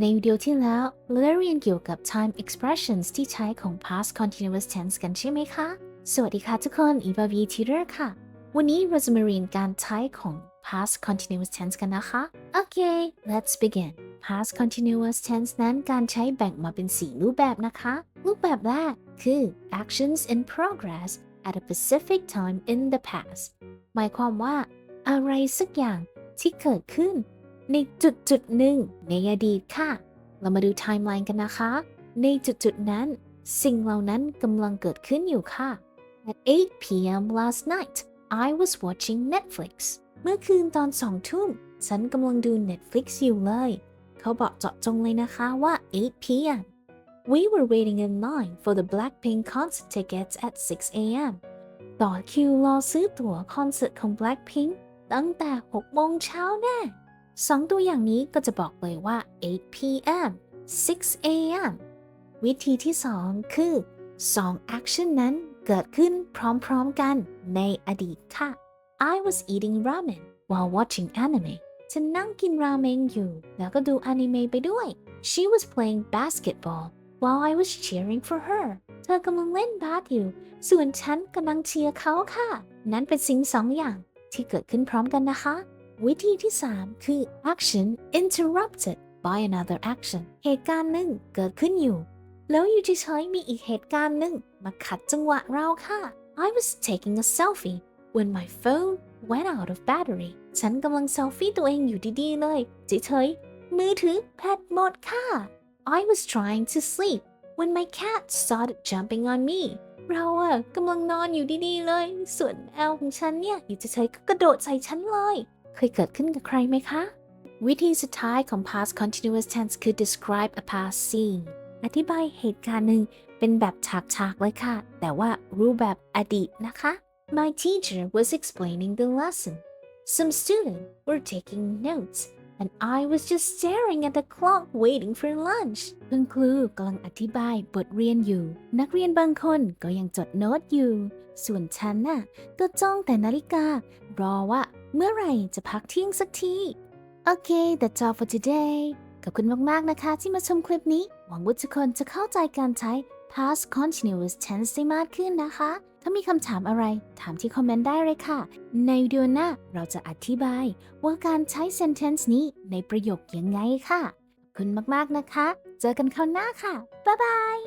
ในวิดีโอที่แล้วเราได้เรียนเกี่ยวกับ time expressions ที่ใช้ของ past continuous tense กันใช่ไหมคะ สวัสดีค่ะทุกคนอีวาวีทีเรอร์ค่ะ วันนี้เราจะมาเรียนการใช้ของ past continuous tense กันนะคะ โอเค let's begin past continuous tense นั้นการใช้แบ่งมาเป็น 4 รูปแบบนะคะ รูปแบบแรกคือ actions in progress at a specific time in the past หมายความว่า อะไรสักอย่างที่เกิดขึ้น ในจุดจุดหนึ่งในอดีตค่ะ เรามาดูไทม์ไลน์กันนะคะ ในจุดจุดนั้น สิ่งเหล่านั้นกำลังเกิดขึ้นอยู่ค่ะ At 8 p.m. last night I was watching Netflix เมื่อคืนตอนสองทุ่ม ฉันกำลังดู Netflix อยู่เลย เขาบอกเจาะจงเลยนะคะว่า 8 p.m. We were waiting in line for the Blackpink concert tickets at 6 a.m. ต่อคิวรอซื้อตั๋วคอนเสิร์ตของ Blackpink ตั้งแต่ 6 โมงเช้าแน่ สองตัวอย่างนี้ก็จะบอกเลยว่า 8 p.m. 6 a.m. วิธีที่สองคือ 2 action นั้นเกิดขึ้นพร้อมๆกันในอดีตค่ะ I was eating ramen while watching anime ฉันนั่งกินราเมงอยู่ แล้วก็ดูอนิเมะไปด้วย She was playing basketball while I was cheering for her เธอกำลังเล่นบาสอยู่ ส่วนฉันกำลังเชียร์เขาค่ะ นั้นเป็นสิ่งสองอย่างที่เกิดขึ้นพร้อมกันนะคะ วิธีที่ 3 คือ action interrupted by another action เหตุการณ์หนึ่งเกิดขึ้นอยู่ แล้วอยู่เฉยๆมีอีกเหตุการณ์หนึ่งมาขัดจังหวะเราค่ะ I was taking a selfie when my phone went out of battery ฉันกำลังเซลฟี่ตัวเองอยู่ดีๆเลยเฉยๆมือถือแพดหมดค่ะ I was trying to sleep when my cat started jumping on me เราอะกำลังนอนอยู่ดีๆเลย ส่วนแอลของฉันเนี่ยอยู่เฉยๆก็กระโดดใส่ฉันเลย เคยเกิดขึ้นกับใครไหมคะ วิธีสุดท้ายของ past continuous tense คือ describe a past scene อธิบายเหตุการณ์หนึ่งเป็นแบบฉากๆเลยค่ะ แต่ว่ารูปแบบอดีตนะคะ My teacher was explaining the lesson. Some students were taking notes and I was just staring at the clock waiting for lunch คุณครูกำลังอธิบายบทเรียนอยู่ นักเรียนบางคนก็ยังจดโน้ตอยู่ ส่วนฉันน่ะก็จ้องแต่นาฬิกา รอว่า เมื่อไหร่จะพักเที่ยงสักที โอเค that's all for today ขอบคุณมาก ๆ นะคะที่มาชมคลิปนี้ หวังว่าทุกคนจะเข้าใจการใช้ past continuous tense ได้มากขึ้นนะคะ ถ้ามีคำถามอะไร ถามที่คอมเมนต์ได้เลยค่ะ ในวิดีโอหน้าเราจะอธิบาย ว่าการใช้ sentence นี้ในประโยคยังไงค่ะ ขอบคุณมาก ๆ นะคะ เจอกันคราวหน้าค่ะ บ๊ายบาย